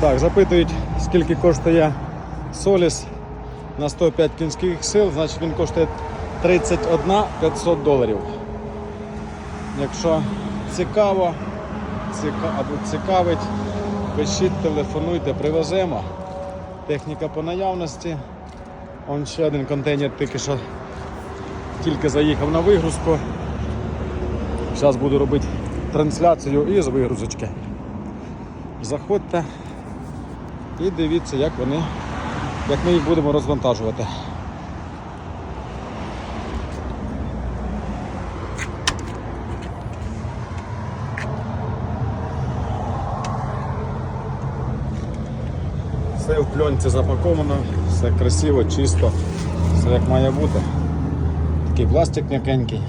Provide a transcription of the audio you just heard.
Так, запитують, скільки коштує Соліс на 105 кінських сил, значить він коштує 31 500 доларів. Якщо цікаво, ціка, або цікавить, пишіть, телефонуйте, привеземо. Техніка по наявності. Он ще один контейнер тільки що тільки заїхав на вигрузку. Зараз буду робити трансляцію із вигрузочки. Заходьте і дивіться, як вони, як ми їх будемо розвантажувати. Все в пленці запаковано, все красиво, чисто, все як має бути. Такий пластик м'якенький.